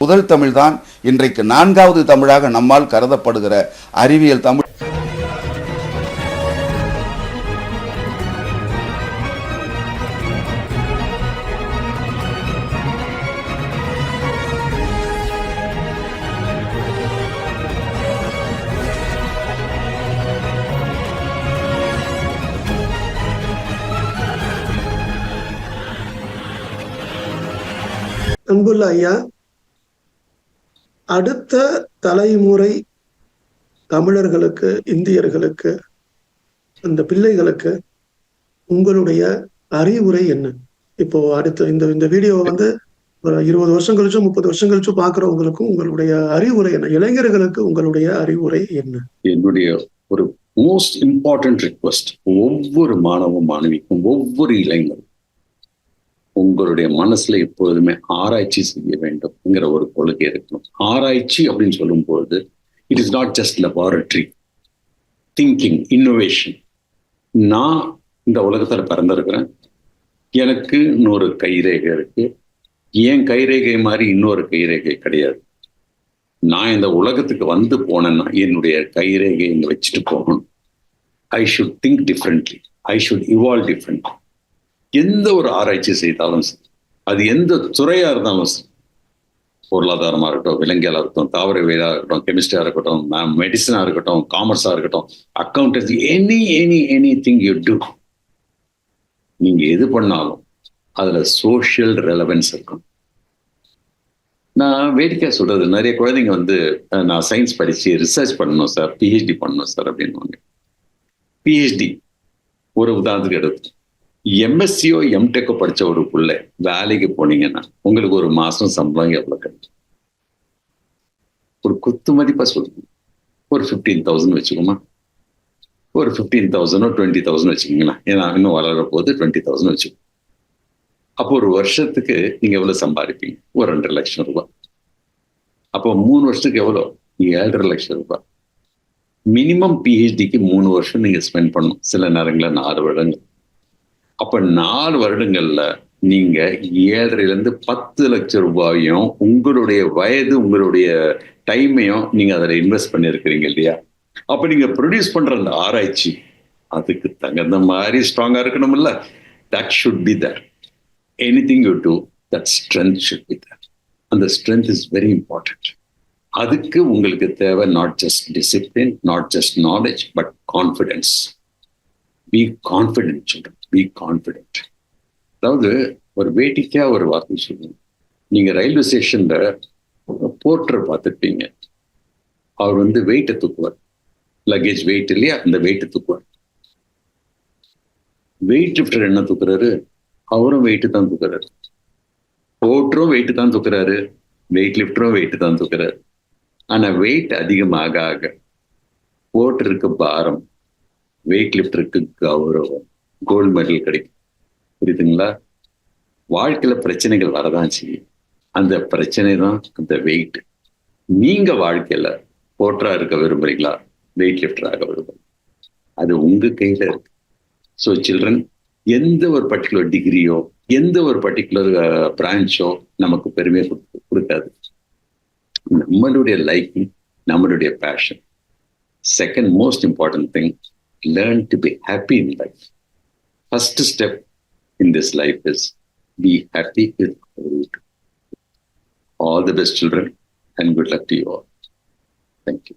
முதல் தமிழ்தான் இன்றைக்கு நான்காவது தமிழாக நம்மால் கருதப்படுகிற அறிவியல் தமிழ். அன்புள்ள ஐயா அடுத்த தலைமுறை தமிழர்களுக்கு இந்தியர்களுக்கு அந்த பிள்ளைகளுக்கு உங்களுடைய அறிவுரை என்ன? இப்போ அடுத்த இந்த இந்த வீடியோ வந்து ஒரு இருபது வருஷம் கழிச்சு முப்பது வருஷம் கழிச்சு பாக்குறவங்களுக்கும் உங்களுடைய அறிவுரை என்ன? இளைஞர்களுக்கு உங்களுடைய அறிவுரை என்ன? என்னுடைய ஒரு மோஸ்ட் இம்பார்ட்டன்ட் ரிக்வஸ்ட் ஒவ்வொரு மாணவ மாணவிக்கும் ஒவ்வொரு இளைஞரும் உங்களுடைய மனசுல எப்பொழுதுமே ஆராய்ச்சி செய்ய வேண்டும்ங்கிற ஒரு கொள்கை இருக்கணும். ஆராய்ச்சி அப்படின்னு சொல்லும்போது it is not just laboratory thinking innovation நான் இந்த உலகத்துல பிறந்திருக்கிறேன். எனக்கு இன்னொரு கைரேகை இருக்கு. என் கைரேகை மாதிரி இன்னொரு கைரேகை கிடையாது. நான் இந்த உலகத்துக்கு வந்து போனேன்னா என்னுடைய கைரேகை இங்கே வச்சுட்டு போகணும். I should think differently I should evolve different எந்த ஒரு ஆராய்ச்சி செய்தாலும் சரி அது எந்த துறையாக இருந்தாலும் சரி பொருளாதாரமா இருக்கட்டும் விலங்கியலாக இருக்கட்டும் தாவரவியலாக இருக்கட்டும் கெமிஸ்ட்ரியாக இருக்கட்டும் மெடிசனாக இருக்கட்டும் காமர்ஸாக இருக்கட்டும் accountancy any any any thing you do நீங்க எது பண்ணாலும் அதில் சோஷியல் ரெலவென்ஸ் இருக்கும் நான் வேடிக்கையாக சொல்றது நிறைய குழந்தைங்க வந்து நான் சயின்ஸ் படிச்சு ரிசர்ச் பண்ணணும் சார் பிஹெச்டி பண்ணணும் சார் அப்படின்னு பிஹெச்டி ஒரு உதாரணத்துக்கு எடுத்து எம்எஸ்சியோ எம்டெக்கோ படிச்ச ஒரு பிள்ளை வேலைக்கு போனீங்கன்னா உங்களுக்கு ஒரு மாசம் சம்பளம் எவ்வளவு கிடைக்கும்? ஒரு குத்து மதிப்பா சொல்லுங்க. ஒரு ஃபிஃப்டீன் தௌசண்ட் வச்சுக்கோமா. ஒரு ஃபிஃப்டீன் தௌசண்டோ டுவெண்ட்டி தௌசண்ட் வச்சுக்கோங்களேன் ஏன்னா இன்னும் வளர போது டுவெண்ட்டி தௌசண்ட் வச்சுக்கோ. அப்போ ஒரு வருஷத்துக்கு நீங்க எவ்வளவு சம்பாதிப்பீங்க? ஒரு ரெண்டரை லட்சம் ரூபாய். அப்போ மூணு வருஷத்துக்கு எவ்வளோ? ஏழரை லட்சம் ரூபாய். மினிமம் பிஹெச்டிக்கு மூணு வருஷம் நீங்க ஸ்பெண்ட் பண்ணணும். சில நேரங்களில் நாலு வருடங்கள். அப்ப நாலு வருடங்கள்ல நீங்க ஏழரைல இருந்து பத்து லட்சம் ரூபாயும் உங்களுடைய வயது உங்களுடைய டைமையும் நீங்க அதில் இன்வெஸ்ட் பண்ணியிருக்கிறீங்க இல்லையா? அப்ப நீங்க ப்ரொடியூஸ் பண்ற அந்த ஆராய்ச்சி அதுக்கு தகுந்த மாதிரி ஸ்ட்ராங்கா இருக்கணும்ல. That should be there anything you do that strength should be there அந்த ஸ்ட்ரென்த் இஸ் வெரி இம்பார்ட்டன்ட் அதுக்கு உங்களுக்கு தேவை not just discipline not just knowledge but confidence be confident சொல்றேன் பி கான்ஃபிடென்ட் அதாவது ஒரு வேடிக்கையா ஒரு வார்த்தை சொல்லுங்க. நீங்க ரயில்வே ஸ்டேஷன்ல போர்ட்டர் பார்த்துருப்பீங்க. அவர் வந்து வெயிட்டை தூக்குவார். லக்கேஜ் வெயிட் இல்லையா? அந்த வெயிட்டை தூக்குவார். வெயிட் லிஃப்டர் என்ன தூக்குறாரு? அவரும் வெயிட்டு தான் தூக்குறாரு. போர்ட்டரும் வெயிட்டு தான் தூக்குறாரு. வெயிட் லிஃப்டரும் வெயிட்டு தான் தூக்குறாரு. ஆனா வெயிட் அதிகமாக ஆக போர்ட்டருக்கு பாரம் வெயிட் லிஃப்டருக்கு கௌரவம். கோல்டு மெடல் கிடைக்கும். புரியுதுங்களா? வாழ்க்கையில பிரச்சனைகள் வரதான் செய்யும். அந்த பிரச்சனை தான் அந்த வெயிட் நீங்க வாழ்க்கையில போட்டரா இருக்க விரும்புறீங்களா? வெயிட் லிஃப்டராக விரும்புறீங்க அது உங்க கையில இருக்கு. ஸோ சில்ட்ரன் எந்த ஒரு பர்டிகுலர் டிகிரியோ எந்த ஒரு பர்டிகுலர் பிரான்ச்சோ நமக்கு பெருமையை கொடுக்க- கொடுக்காது. நம்மளுடைய லைஃப் நம்மளுடைய passion second most important thing learn to be happy in life first step in this life is be happy with. All the best, children, and good luck to you all. Thank you.